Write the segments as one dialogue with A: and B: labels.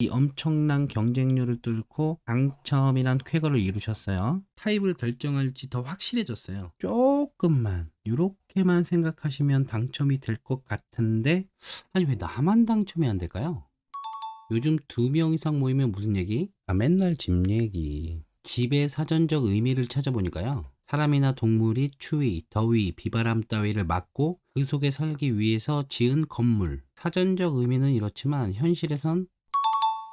A: 이 엄청난 경쟁률을 뚫고 당첨이란 쾌거를 이루셨어요. 타입을 결정할지 더 확실해졌어요. 조금만 이렇게만 생각하시면 당첨이 될 것 같은데 아니 왜 나만 당첨이 안 될까요? 요즘 두 명 이상 모이면 무슨 얘기? 아 맨날 집 얘기. 집의 사전적 의미를 찾아보니까요. 사람이나 동물이 추위, 더위, 비바람 따위를 막고 그 속에 살기 위해서 지은 건물. 사전적 의미는 이렇지만 현실에선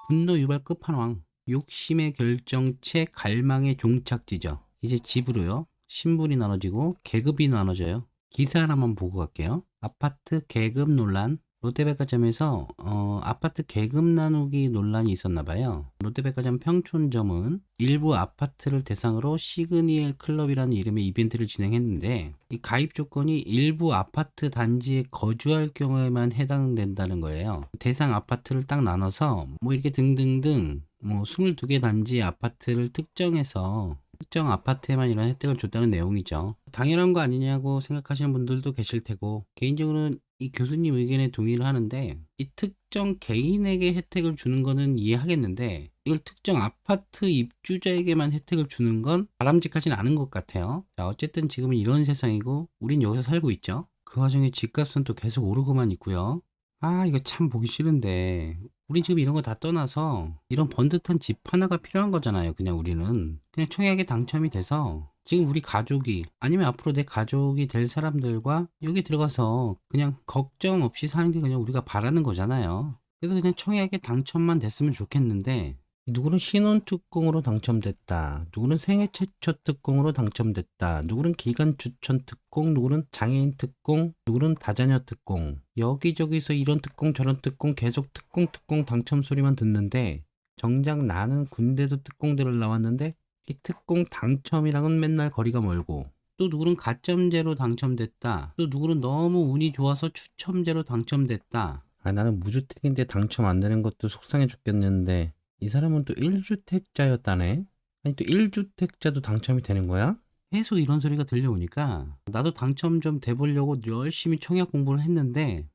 A: 분노 유발 끝판왕. 욕심의 결정체, 갈망의 종착지죠. 이제 집으로요. 신분이 나눠지고 계급이 나눠져요. 기사 하나만 보고 갈게요. 아파트 계급 논란. 롯데백화점에서 어, 아파트 계급 나누기 논란이 있었나 봐요. 롯데백화점 평촌점은 일부 아파트를 대상으로 시그니엘 클럽이라는 이름의 이벤트를 진행했는데 이 가입 조건이 일부 아파트 단지에 거주할 경우에만 해당된다는 거예요. 대상 아파트를 딱 나눠서 뭐 이렇게 등등등 뭐 22개 단지 아파트를 특정해서 특정 아파트에만 이런 혜택을 줬다는 내용이죠. 당연한 거 아니냐고 생각하시는 분들도 계실 테고 개인적으로는 이 교수님 의견에 동의를 하는데 이 특정 개인에게 혜택을 주는 거는 이해하겠는데 이걸 특정 아파트 입주자에게만 혜택을 주는 건 바람직하진 않은 것 같아요. 자, 어쨌든 지금은 이런 세상이고 우린 여기서 살고 있죠. 그 와중에 집값은 또 계속 오르고만 있고요. 아, 이거 참 보기 싫은데 우린 지금 이런 거 다 떠나서 이런 번듯한 집 하나가 필요한 거잖아요. 그냥 우리는 그냥 청약에 당첨이 돼서 지금 우리 가족이 아니면 앞으로 내 가족이 될 사람들과 여기 들어가서 그냥 걱정 없이 사는 게 그냥 우리가 바라는 거잖아요. 그래서 그냥 청약에 당첨만 됐으면 좋겠는데 누구는 신혼 특공으로 당첨됐다. 누구는 생애 최초 특공으로 당첨됐다. 누구는 기간 추천 특공, 누구는 장애인 특공, 누구는 다자녀 특공. 여기저기서 이런 특공 저런 특공 계속 특공 특공 당첨 소리만 듣는데 정작 나는 군대도 특공대를 나왔는데 이 특공 당첨이랑은 맨날 거리가 멀고 또 누구는 가점제로 당첨됐다. 또 누구는 너무 운이 좋아서 추첨제로 당첨됐다. 아 나는 무주택인데 당첨 안 되는 것도 속상해 죽겠는데 이 사람은 또 1주택자였다네. 아니 또 1주택자도 당첨이 되는 거야? 계속 이런 소리가 들려오니까 나도 당첨 좀 돼보려고 열심히 청약 공부를 했는데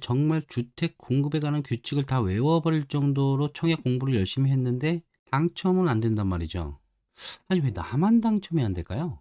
A: 정말 주택 공급에 관한 규칙을 다 외워버릴 정도로 청약 공부를 열심히 했는데 당첨은 안 된단 말이죠. 아니 왜 나만 당첨이 안 될까요?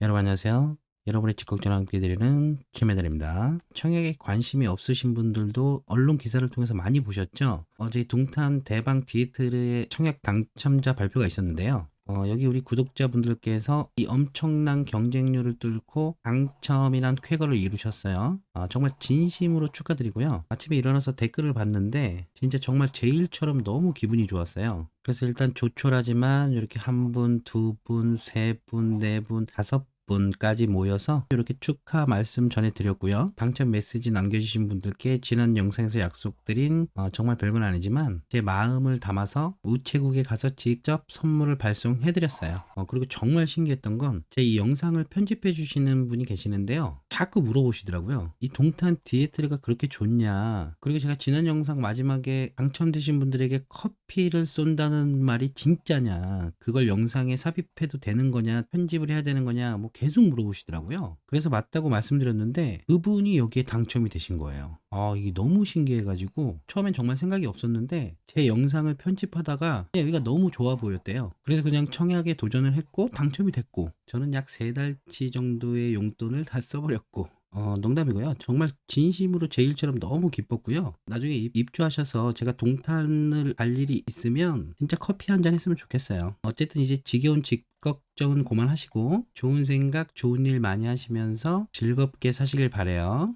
A: 여러분 안녕하세요. 여러분의 직걱정을 함께 드리는 최매달입니다. 청약에 관심이 없으신 분들도 언론 기사를 통해서 많이 보셨죠? 어제 동탄 대방 디에트르의 청약 당첨자 발표가 있었는데요. 어, 여기 우리 구독자분들께서 이 엄청난 경쟁률을 뚫고 당첨이란 쾌거를 이루셨어요. 어, 정말 진심으로 축하드리고요. 아침에 일어나서 댓글을 봤는데 진짜 정말 제일처럼 너무 기분이 좋았어요. 그래서 일단 조촐하지만 이렇게 한 분, 두 분, 세 분, 네 분, 다섯 분까지 모여서 이렇게 축하 말씀 전해드렸고요. 당첨 메시지 남겨주신 분들께 지난 영상에서 약속드린 어, 정말 별건 아니지만 제 마음을 담아서 우체국에 가서 직접 선물을 발송해드렸어요. 어, 그리고 정말 신기했던 건 제 이 영상을 편집해 주시는 분이 계시는데요. 자꾸 물어보시더라고요. 이 동탄 디에트리가 그렇게 좋냐? 그리고 제가 지난 영상 마지막에 당첨되신 분들에게 커피를 쏜다는 말이 진짜냐? 그걸 영상에 삽입해도 되는 거냐? 편집을 해야 되는 거냐? 뭐 계속 물어보시더라고요. 그래서 맞다고 말씀드렸는데 그분이 여기에 당첨이 되신 거예요. 아, 이게 너무 신기해가지고 처음엔 정말 생각이 없었는데 제 영상을 편집하다가 그냥 여기가 너무 좋아 보였대요. 그래서 그냥 청약에 도전을 했고 당첨이 됐고 저는 약세 달치 정도의 용돈을 다 써버렸고 어, 농담이고요. 정말 진심으로 제 일처럼 너무 기뻤고요. 나중에 입, 입주하셔서 제가 동탄을 갈 일이 있으면 진짜 커피 한 잔 했으면 좋겠어요. 어쨌든 이제 지겨운 집 걱정은 그만하시고 좋은 생각, 좋은 일 많이 하시면서 즐겁게 사시길 바래요.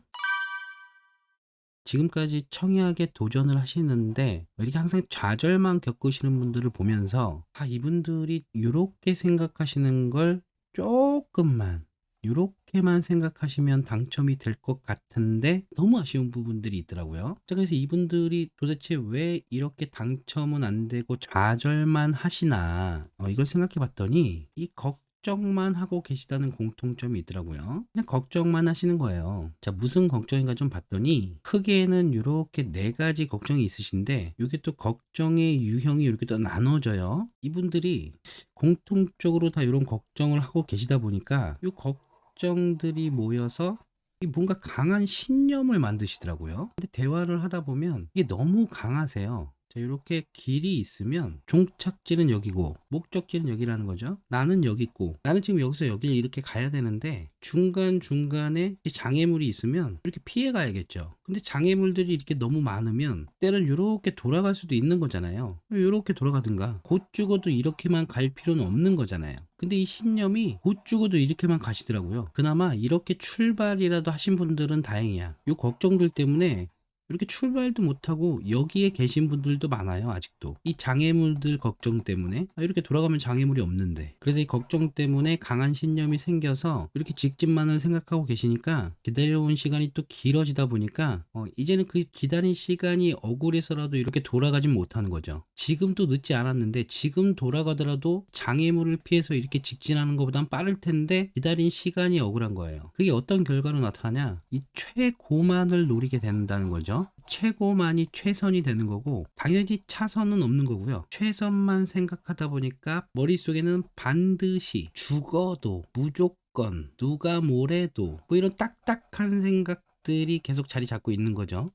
A: 지금까지 청약에 도전을 하시는데 이렇게 항상 좌절만 겪으시는 분들을 보면서 아 이분들이 이렇게 생각하시는 걸 조금만 이렇게만 생각하시면 당첨이 될 것 같은데 너무 아쉬운 부분들이 있더라고요. 자, 그래서 이분들이 도대체 왜 이렇게 당첨은 안 되고 좌절만 하시나 어, 이걸 생각해 봤더니 이 걱정만 하고 계시다는 공통점이 있더라고요. 그냥 걱정만 하시는 거예요. 자, 무슨 걱정인가 좀 봤더니 크게는 이렇게 네 가지 걱정이 있으신데 이게 또 걱정의 유형이 이렇게 또 나눠져요. 이분들이 공통적으로 다 이런 걱정을 하고 계시다 보니까 이 걱 정들이 모여서 이 뭔가 강한 신념을 만드시더라고요. 근데 대화를 하다 보면 이게 너무 강하세요. 자, 이렇게 길이 있으면 종착지는 여기고 목적지는 여기라는 거죠. 나는 여기 있고 나는 지금 여기서 여기를 이렇게 가야 되는데 중간 중간에 장애물이 있으면 이렇게 피해 가야겠죠. 근데 장애물들이 이렇게 너무 많으면 때는 이렇게 돌아갈 수도 있는 거잖아요. 이렇게 돌아가든가 곧 죽어도 이렇게만 갈 필요는 없는 거잖아요. 근데 이 신념이 곧 죽어도 이렇게만 가시더라고요. 그나마 이렇게 출발이라도 하신 분들은 다행이야. 요 걱정들 때문에 이렇게 출발도 못하고 여기에 계신 분들도 많아요 아직도. 이 장애물들 걱정 때문에. 아, 이렇게 돌아가면 장애물이 없는데. 그래서 이 걱정 때문에 강한 신념이 생겨서 이렇게 직진만을 생각하고 계시니까 기다려온 시간이 또 길어지다 보니까 어, 이제는 그 기다린 시간이 억울해서라도 이렇게 돌아가진 못하는 거죠. 지금도 늦지 않았는데 지금 돌아가더라도 장애물을 피해서 이렇게 직진하는 것보단 빠를 텐데 기다린 시간이 억울한 거예요. 그게 어떤 결과로 나타나냐? 이 최고만을 노리게 된다는 거죠 최고만이 최선이 되는 거고 당연히 차선은 없는 거고요. 최선만 생각하다 보니까 머릿속에는 반드시 죽어도 무조건 누가 뭐래도 뭐 이런 딱딱한 생각들이 계속 자리 잡고 있는 거죠.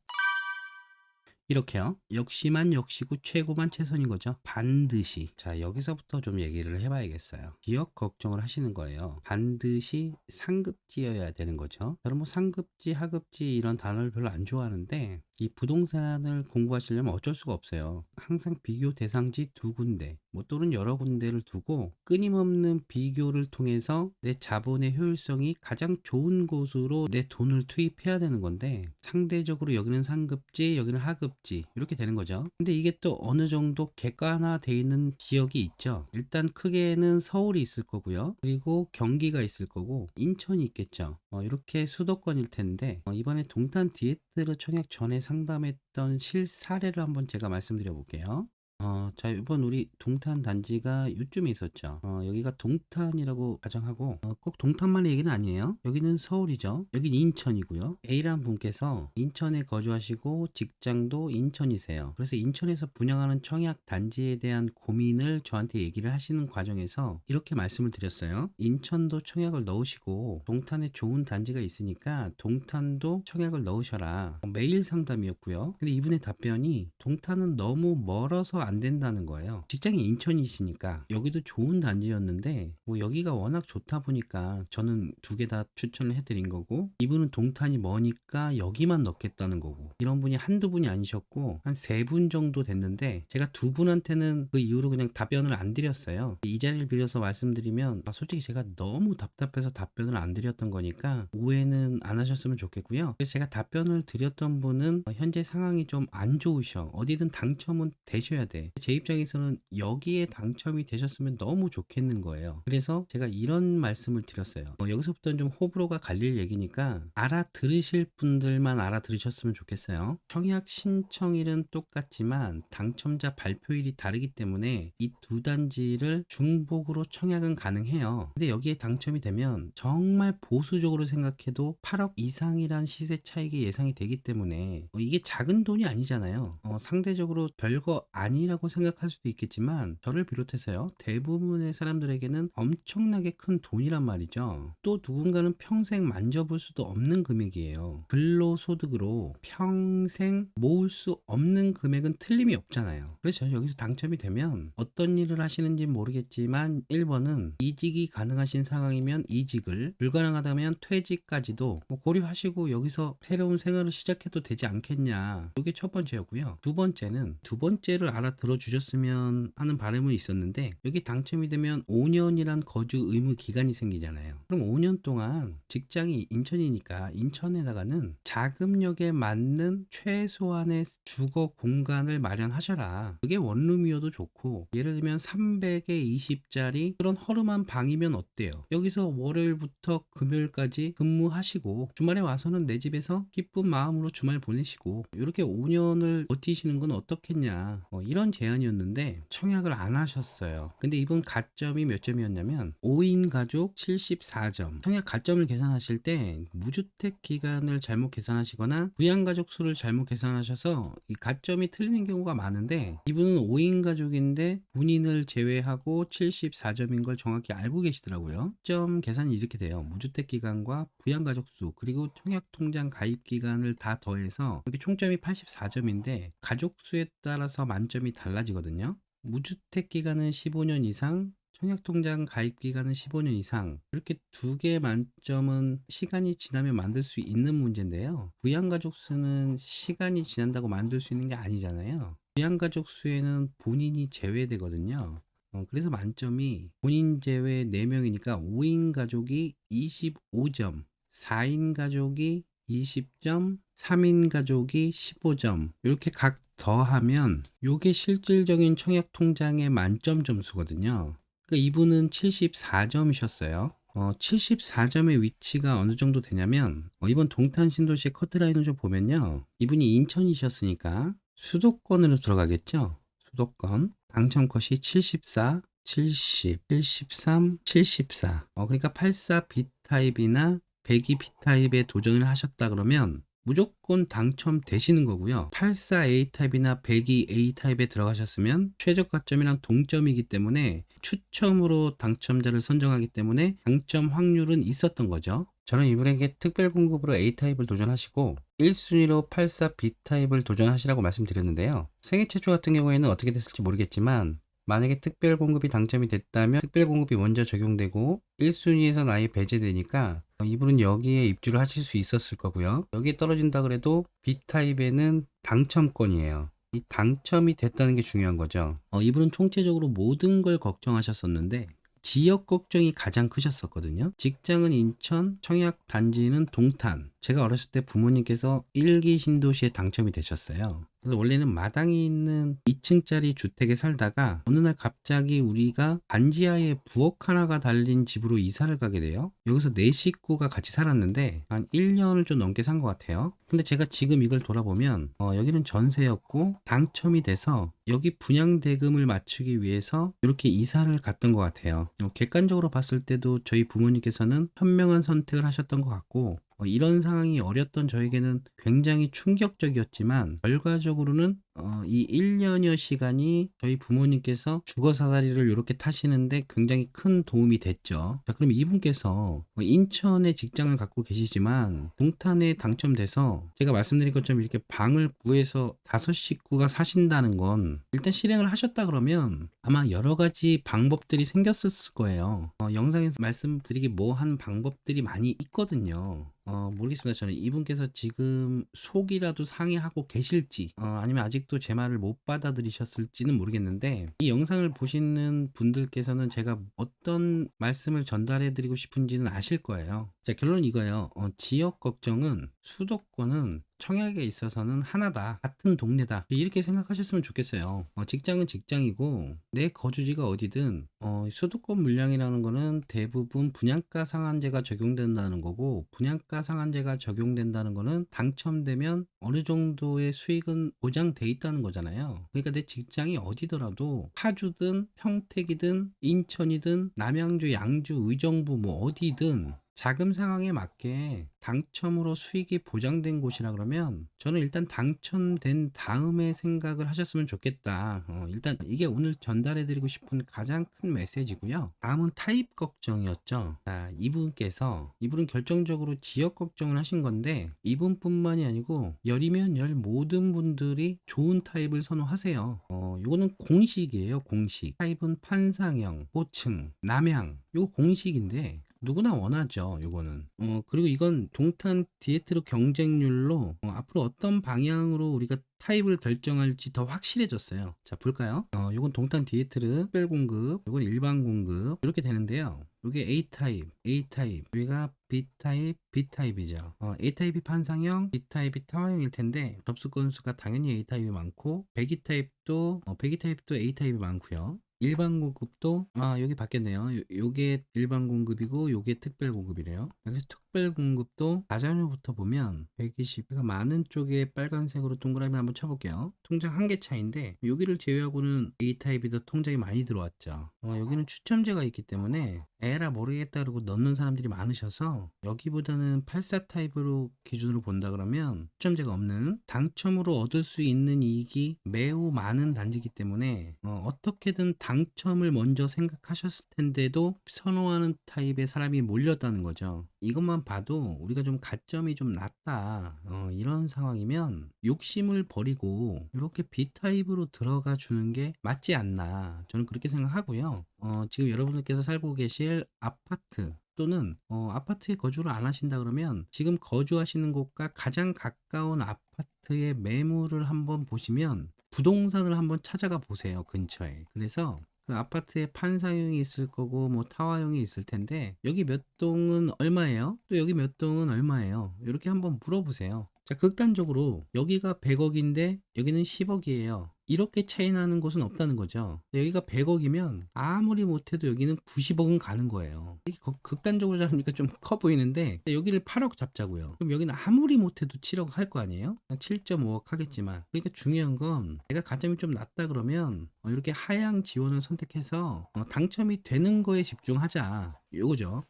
A: 이렇게요. 역시만 역시고 최고만 최선인 거죠. 반드시. 자, 여기서부터 좀 얘기를 해봐야겠어요. 기억 걱정을 하시는 거예요. 반드시 상급지여야 되는 거죠. 저는 뭐 상급지, 하급지 이런 단어를 별로 안 좋아하는데 이 부동산을 공부하시려면 어쩔 수가 없어요. 항상 비교 대상지 두 군데, 뭐 또는 여러 군데를 두고 끊임없는 비교를 통해서 내 자본의 효율성이 가장 좋은 곳으로 내 돈을 투입해야 되는 건데 상대적으로 여기는 상급지, 여기는 하급지 이렇게 되는 거죠. 근데 이게 또 어느 정도 객관화돼 있는 지역이 있죠. 일단 크게는 서울이 있을 거고요. 그리고 경기가 있을 거고 인천이 있겠죠. 어, 이렇게 수도권일 텐데 어, 이번에 동탄 디에트르 청약 전에 상담했던 실사례를 한번 제가 말씀드려 볼게요. 어, 자, 이번 우리 동탄 단지가 이쯤에 있었죠. 어, 여기가 동탄이라고 가정하고, 어, 꼭 동탄만 의 얘기는 아니에요. 여기는 서울이죠. 여긴 인천이고요. A란 분께서 인천에 거주하시고 직장도 인천이세요. 그래서 인천에서 분양하는 청약 단지에 대한 고민을 저한테 얘기를 하시는 과정에서 이렇게 말씀을 드렸어요. 인천도 청약을 넣으시고, 동탄에 좋은 단지가 있으니까 동탄도 청약을 넣으셔라. 어, 메일 상담이었고요. 근데 이분의 답변이 동탄은 너무 멀어서 안 된다는 거예요. 직장이 인천이시니까 여기도 좋은 단지였는데 뭐 여기가 워낙 좋다 보니까 저는 두 개 다 추천을 해드린 거고 이분은 동탄이 머니까 여기만 넣겠다는 거고 이런 분이 한두 분이 아니셨고 한 세 분 정도 됐는데 제가 두 분한테는 그 이후로 그냥 답변을 안 드렸어요. 이 자리를 빌려서 말씀드리면 아, 솔직히 제가 너무 답답해서 답변을 안 드렸던 거니까 오해는 안 하셨으면 좋겠고요. 그래서 제가 답변을 드렸던 분은 어, 현재 상황이 좀 안 좋으셔. 어디든 당첨은 되셔야 돼. 제 입장에서는 여기에 당첨이 되셨으면 너무 좋겠는 거예요. 그래서 제가 이런 말씀을 드렸어요. 어, 여기서부터는 좀 호불호가 갈릴 얘기니까 알아들으실 분들만 알아들으셨으면 좋겠어요. 청약 신청일은 똑같지만 당첨자 발표일이 다르기 때문에 이 두 단지를 중복으로 청약은 가능해요. 근데 여기에 당첨이 되면 정말 보수적으로 생각해도 8억 이상이란 시세 차익이 예상이 되기 때문에 어, 이게 작은 돈이 아니잖아요. 어, 상대적으로 별거 아니라 고 생각할 수도 있겠지만 저를 비롯해서요 대부분의 사람들에게는 엄청나게 큰 돈이란 말이죠. 또 누군가는 평생 만져볼 수도 없는 금액이에요. 근로소득으로 평생 모을 수 없는 금액은 틀림이 없잖아요. 그래서 여기서 당첨이 되면 어떤 일을 하시는지 모르겠지만 1번은 이직이 가능하신 상황이면 이직을 불가능하다면 퇴직까지도 뭐 고려하시고 여기서 새로운 생활을 시작해도 되지 않겠냐. 이게 첫 번째였고요. 두 번째는 두 번째를 알아 들어 주셨으면 하는 바람은 있었는데 여기 당첨이 되면 5년이란 거주 의무 기간이 생기잖아요. 그럼 5년 동안 직장이 인천이니까 인천에다가는 자금력에 맞는 최소한의 주거 공간을 마련하셔라. 그게 원룸이어도 좋고 예를 들면 300에 20짜리 그런 허름한 방이면 어때요? 여기서 월요일부터 금요일까지 근무하시고 주말에 와서는 내 집에서 기쁜 마음으로 주말 보내시고 이렇게 5년을 버티시는 건 어떻겠냐. 어, 이런 이런 제안이었는데 청약을 안 하셨어요. 근데 이분 가점이 몇 점이었냐면 5인 가족 74점. 청약 가점을 계산하실 때 무주택 기간을 잘못 계산하시거나 부양 가족 수를 잘못 계산하셔서 이 가점이 틀리는 경우가 많은데 이분은 5인 가족인데 본인을 제외하고 74점인 걸 정확히 알고 계시더라고요. 점 계산이 이렇게 돼요. 무주택 기간과 부양 가족 수 그리고 청약 통장 가입 기간을 다 더해서 여기 총점이 84점인데 가족 수에 따라서 만점 이 달라지거든요. 무주택 기간은 15년 이상, 청약통장 가입 기간은 15년 이상. 이렇게 두 개 만점은 시간이 지나면 만들 수 있는 문제인데요. 부양가족 수는 시간이 지난다고 만들 수 있는 게 아니잖아요. 부양가족 수에는 본인이 제외되거든요. 어, 그래서 만점이 본인 제외 4명이니까 5인 가족이 25점, 4인 가족이 20점, 3인 가족이 15점. 이렇게 각 더하면 요게 실질적인 청약 통장의 만점 점수거든요. 그러니까 이분은 74점이셨어요. 어, 74점의 위치가 어느 정도 되냐면 어, 이번 동탄 신도시의 커트라인을 좀 보면요. 이분이 인천이셨으니까 수도권으로 들어가겠죠. 수도권 당첨 컷이 74, 70, 73, 74. 어, 그러니까 84 B타입이나 102 B타입에 도전을 하셨다 그러면 무조건 당첨되시는 거고요. 84 A타입이나 102 A타입에 들어가셨으면 최저가점이랑 동점이기 때문에 추첨으로 당첨자를 선정하기 때문에 당첨 확률은 있었던 거죠. 저는 이분에게 특별 공급으로 A타입을 도전하시고 1순위로 84 B타입을 도전하시라고 말씀드렸는데요. 생애 최초 같은 경우에는 어떻게 됐을지 모르겠지만 만약에 특별 공급이 당첨이 됐다면 특별 공급이 먼저 적용되고 1순위에서 아예 배제되니까 이분은 여기에 입주를 하실 수 있었을 거고요. 여기에 떨어진다 그래도 B타입에는 당첨권이에요. 이 당첨이 됐다는 게 중요한 거죠. 어, 이분은 총체적으로 모든 걸 걱정하셨었는데 지역 걱정이 가장 크셨었거든요. 직장은 인천, 청약 단지는 동탄. 제가 어렸을 때 부모님께서 일기 신도시에 당첨이 되셨어요. 그래서 원래는 마당이 있는 2층짜리 주택에 살다가 어느 날 갑자기 우리가 반지하에 부엌 하나가 달린 집으로 이사를 가게 돼요. 여기서 네 식구가 같이 살았는데 한 1년을 좀 넘게 산 것 같아요. 근데 제가 지금 이걸 돌아보면 어, 여기는 전세였고 당첨이 돼서 여기 분양 대금을 맞추기 위해서 이렇게 이사를 갔던 것 같아요. 어, 객관적으로 봤을 때도 저희 부모님께서는 현명한 선택을 하셨던 것 같고 어, 이런 상황이 어렸던 저에게는 굉장히 충격적이었지만 결과적으로는 어, 이 1년여 시간이 저희 부모님께서 주거 사다리를 이렇게 타시는데 굉장히 큰 도움이 됐죠. 자, 그럼 이분께서 뭐 인천에 직장을 갖고 계시지만 동탄에 당첨돼서 제가 말씀드린 것처럼 이렇게 방을 구해서 다섯 식구가 사신다는 건 일단 실행을 하셨다 그러면 아마 여러 가지 방법들이 생겼을 거예요. 어, 영상에서 말씀드리기 뭐한 방법들이 많이 있거든요. 어, 모르겠습니다. 저는 이분께서 지금 속이라도 상해하고 계실지, 어, 아니면 아직 도 제 말을 못 받아들이셨을지는 모르겠는데, 이 영상을 보시는 분들께서는 제가 어떤 말씀을 전달해 드리고 싶은지는 아실 거예요. 자, 결론은 이거예요. 어, 지역 걱정은 수도권은 청약에 있어서는 하나다. 같은 동네다. 이렇게 생각하셨으면 좋겠어요. 어, 직장은 직장이고 내 거주지가 어디든 어, 수도권 물량이라는 거는 대부분 분양가 상한제가 적용된다는 거고 분양가 상한제가 적용된다는 거는 당첨되면 어느 정도의 수익은 보장돼 있다는 거잖아요. 그러니까 내 직장이 어디더라도 파주든 평택이든 인천이든 남양주, 양주, 의정부 뭐 어디든 자금 상황에 맞게 당첨으로 수익이 보장된 곳이라 그러면 저는 일단 당첨된 다음에 생각을 하셨으면 좋겠다. 어, 일단 이게 오늘 전달해드리고 싶은 가장 큰 메시지고요. 다음은 타입 걱정이었죠. 자, 이분께서 이분은 결정적으로 지역 걱정을 하신 건데 이분뿐만이 아니고 열이면 열 모든 분들이 좋은 타입을 선호하세요. 어, 이거는 공식이에요. 공식. 타입은 판상형, 호층, 남양. 이거 공식인데 누구나 원하죠, 요거는. 어, 그리고 이건 동탄 디에트로 경쟁률로 어, 앞으로 어떤 방향으로 우리가 타입을 결정할지 더 확실해졌어요. 자, 볼까요? 어, 요건 동탄 디에트르 특별 공급, 요건 일반 공급 이렇게 되는데요. 요게 A 타입, A 타입, 여기가 B 타입, B 타입이죠. 어, A 타입이 판상형, B 타입이 타화형일 텐데 접수 건수가 당연히 A 타입이 많고 배기 타입도 어, 배기 타입도 A 타입이 많고요. 일반 공급도 아 여기 바뀌었네요. 요, 요게 일반 공급이고 요게 특별 공급이래요. 그래서 특 특별 공급도 자산료부터 보면 120, 그러니까 많은 쪽에 빨간색으로 동그라미를 한번 쳐볼게요. 통장 한 개 차인데 여기를 제외하고는 A타입이 더 통장이 많이 들어왔죠. 어, 여기는 추첨제가 있기 때문에 에라 모르겠다 그러고 넣는 사람들이 많으셔서 여기보다는 84 타입으로 기준으로 본다 그러면 추첨제가 없는 당첨으로 얻을 수 있는 이익이 매우 많은 단지이기 때문에 어, 어떻게든 당 첨을 먼저 생각하셨을 텐데도 선호하는 타입의 사람이 몰렸다는 거죠. 이것만 봐도 우리가 좀 가점이 좀 낮다 어, 이런 상황이면 욕심을 버리고 이렇게 B타입으로 들어가 주는 게 맞지 않나 저는 그렇게 생각하고요. 어, 지금 여러분들께서 살고 계실 아파트 또는 어, 아파트에 거주를 안 하신다 그러면 지금 거주하시는 곳과 가장 가까운 아파트의 매물을 한번 보시면 부동산을 한번 찾아가 보세요 근처에 그래서 그 아파트에 판사용이 있을 거고 뭐 타와용이 있을 텐데 여기 몇 동은 얼마예요? 또 여기 몇 동은 얼마예요? 이렇게 한번 물어보세요. 자, 극단적으로 여기가 100억인데 여기는 10억이에요. 이렇게 차이 나는 곳은 없다는 거죠. 여기가 100억이면 아무리 못해도 여기는 90억은 가는 거예요. 이게 거- 극단적으로 잡으니까 좀 커 보이는데 여기를 8억 잡자고요. 그럼 여기는 아무리 못해도 7억 할 거 아니에요? 7.5억 하겠지만 그러니까 중요한 건 내가 가점이 좀 낮다 그러면 어, 이렇게 하향 지원을 선택해서 어, 당첨이 되는 거에 집중하자. 요거죠.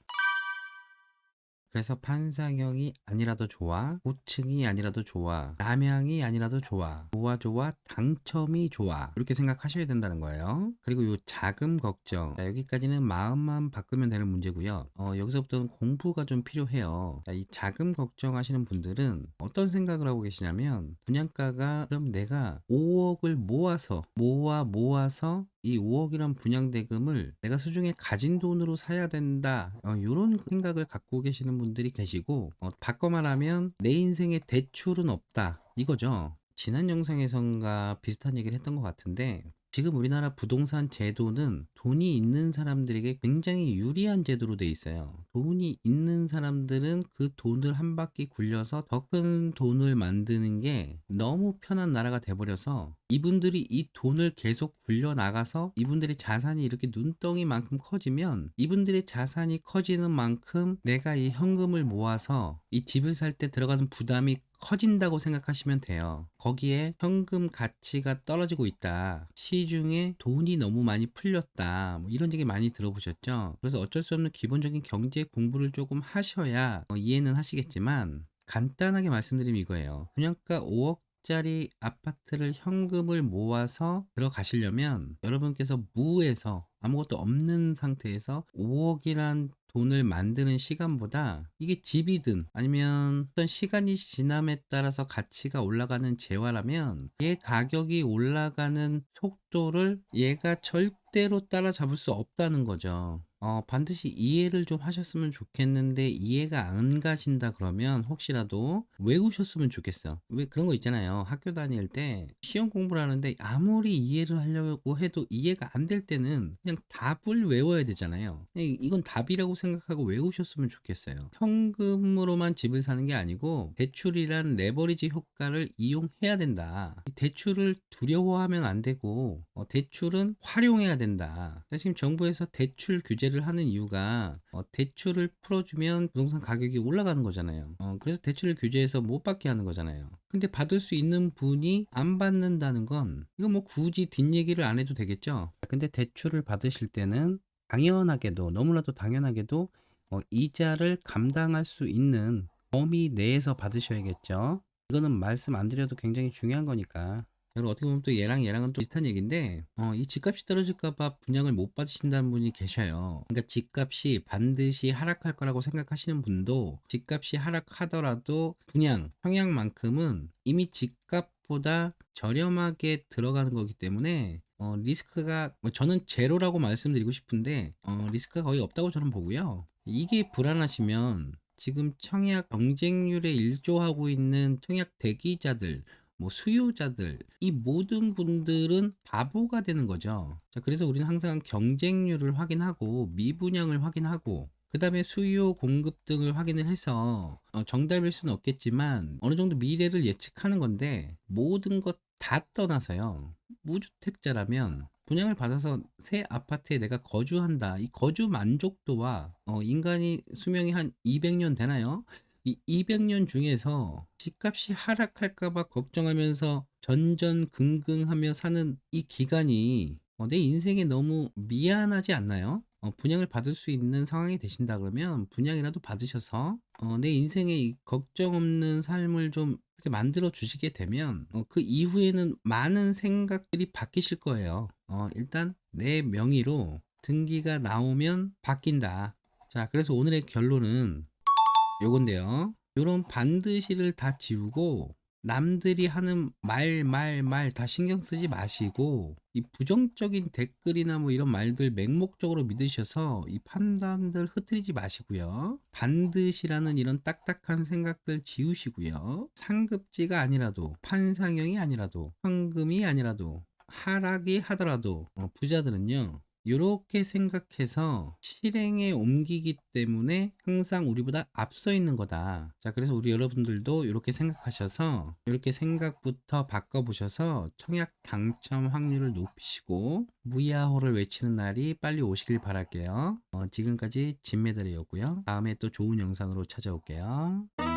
A: 그래서 판상형이 아니라도 좋아, 고층이 아니라도 좋아, 남향이 아니라도 좋아, 좋아 좋아, 당첨이 좋아 이렇게 생각하셔야 된다는 거예요. 그리고 요 자금 걱정 자, 여기까지는 마음만 바꾸면 되는 문제고요. 어, 여기서부터는 공부가 좀 필요해요. 자, 이 자금 걱정하시는 분들은 어떤 생각을 하고 계시냐면 분양가가 그럼 내가 5억을 모아서 모아 모아서 이 5억이란 분양대금을 내가 수중에 가진 돈으로 사야 된다. 어, 이런 생각을 갖고 계시는 분들이 계시고, 어, 바꿔 말하면 내 인생에 대출은 없다. 이거죠. 지난 영상에선가 비슷한 얘기를 했던 것 같은데, 지금 우리나라 부동산 제도는 돈이 있는 사람들에게 굉장히 유리한 제도로 돼 있어요. 돈이 있는 사람들은 그 돈을 한 바퀴 굴려서 더 큰 돈을 만드는 게 너무 편한 나라가 돼버려서 이분들이 이 돈을 계속 굴려 나가서 이분들의 자산이 이렇게 눈덩이만큼 커지면 이분들의 자산이 커지는 만큼 내가 이 현금을 모아서 이 집을 살 때 들어가는 부담이 커진다고 생각하시면 돼요. 거기에 현금 가치가 떨어지고 있다. 시중에 돈이 너무 많이 풀렸다. 뭐 이런 얘기 많이 들어보셨죠? 그래서 어쩔 수 없는 기본적인 경제 공부를 조금 하셔야 어, 이해는 하시겠지만 간단하게 말씀드리면 이거예요. 분양가 5억 짜리 아파트를 현금을 모아서 들어가시려면 여러분께서 무에서 아무것도 없는 상태에서 5억이란 돈을 만드는 시간보다 이게 집이든 아니면 어떤 시간이 지남에 따라서 가치가 올라가는 재화라면 얘 가격이 올라가는 속도를 얘가 절대로 따라잡을 수 없다는 거죠. 어, 반드시 이해를 좀 하셨으면 좋겠는데 이해가 안 가신다 그러면 혹시라도 외우셨으면 좋겠어. 왜 그런 거 있잖아요. 학교 다닐 때 시험 공부를 하는데 아무리 이해를 하려고 해도 이해가 안 될 때는 그냥 답을 외워야 되잖아요. 이- 이건 답이라고 생각하고 외우셨으면 좋겠어요. 현금으로만 집을 사는 게 아니고 대출이란 레버리지 효과를 이용해야 된다. 이 대출을 두려워하면 안 되고 어, 대출은 활용해야 된다. 지금 정부에서 대출 규제 를 하는 이유가 어, 대출을 풀어주면 부동산 가격이 올라가는 거잖아요. 어, 그래서 대출을 규제해서 못 받게 하는 거잖아요. 근데 받을 수 있는 분이 안 받는다는 건 이거 뭐 굳이 뒷얘기를 안 해도 되겠죠. 근데 대출을 받으실 때는 당연하게도 너무나도 당연하게도 어, 이자를 감당할 수 있는 범위 내에서 받으셔야겠죠. 이거는 말씀 안 드려도 굉장히 중요한 거니까. 여러분 어떻게 보면 또 얘랑 얘랑은 또 비슷한 얘기인데 어, 이 집값이 떨어질까봐 분양을 못 받으신다는 분이 계셔요. 그러니까 집값이 반드시 하락할 거라고 생각하시는 분도 집값이 하락하더라도 분양 성향만큼은 이미 집값보다 저렴하게 들어가는 거기 때문에 어, 리스크가 뭐 저는 제로라고 말씀드리고 싶은데 어, 리스크가 거의 없다고 저는 보고요. 이게 불안하시면 지금 청약 경쟁률에 일조하고 있는 청약 대기자들 뭐 수요자들 이 모든 분들은 바보가 되는 거죠. 자, 그래서 우리는 항상 경쟁률을 확인하고 미분양을 확인하고 그 다음에 수요 공급 등을 확인을 해서 어, 정답일 수는 없겠지만 어느 정도 미래를 예측하는 건데 모든 것 다 떠나서요. 무주택자라면 분양을 받아서 새 아파트에 내가 거주한다. 이 거주 만족도와 어, 인간이 수명이 한 200년 되나요? 이 200년 중에서 집값이 하락할까봐 걱정하면서 전전긍긍하며 사는 이 기간이 어, 내 인생에 너무 미안하지 않나요? 어, 분양을 받을 수 있는 상황이 되신다 그러면 분양이라도 받으셔서 어, 내 인생에 이 걱정 없는 삶을 좀 이렇게 만들어 주시게 되면 어, 그 이후에는 많은 생각들이 바뀌실 거예요. 어, 일단 내 명의로 등기가 나오면 바뀐다. 자, 그래서 오늘의 결론은 요건데요. 요런 반드시를 다 지우고 남들이 하는 말, 말, 말 다 신경 쓰지 마시고 이 부정적인 댓글이나 뭐 이런 말들 맹목적으로 믿으셔서 이 판단들 흐트리지 마시고요. 반드시라는 이런 딱딱한 생각들 지우시고요. 상급지가 아니라도 판상형이 아니라도 황금이 아니라도 하락이 하더라도 어, 부자들은요. 이렇게 생각해서 실행에 옮기기 때문에 항상 우리보다 앞서 있는 거다. 자, 그래서 우리 여러분들도 이렇게 생각하셔서 이렇게 생각부터 바꿔보셔서 청약 당첨 확률을 높이시고 무야호를 외치는 날이 빨리 오시길 바랄게요. 어, 지금까지 진메달이었고요. 다음에 또 좋은 영상으로 찾아올게요.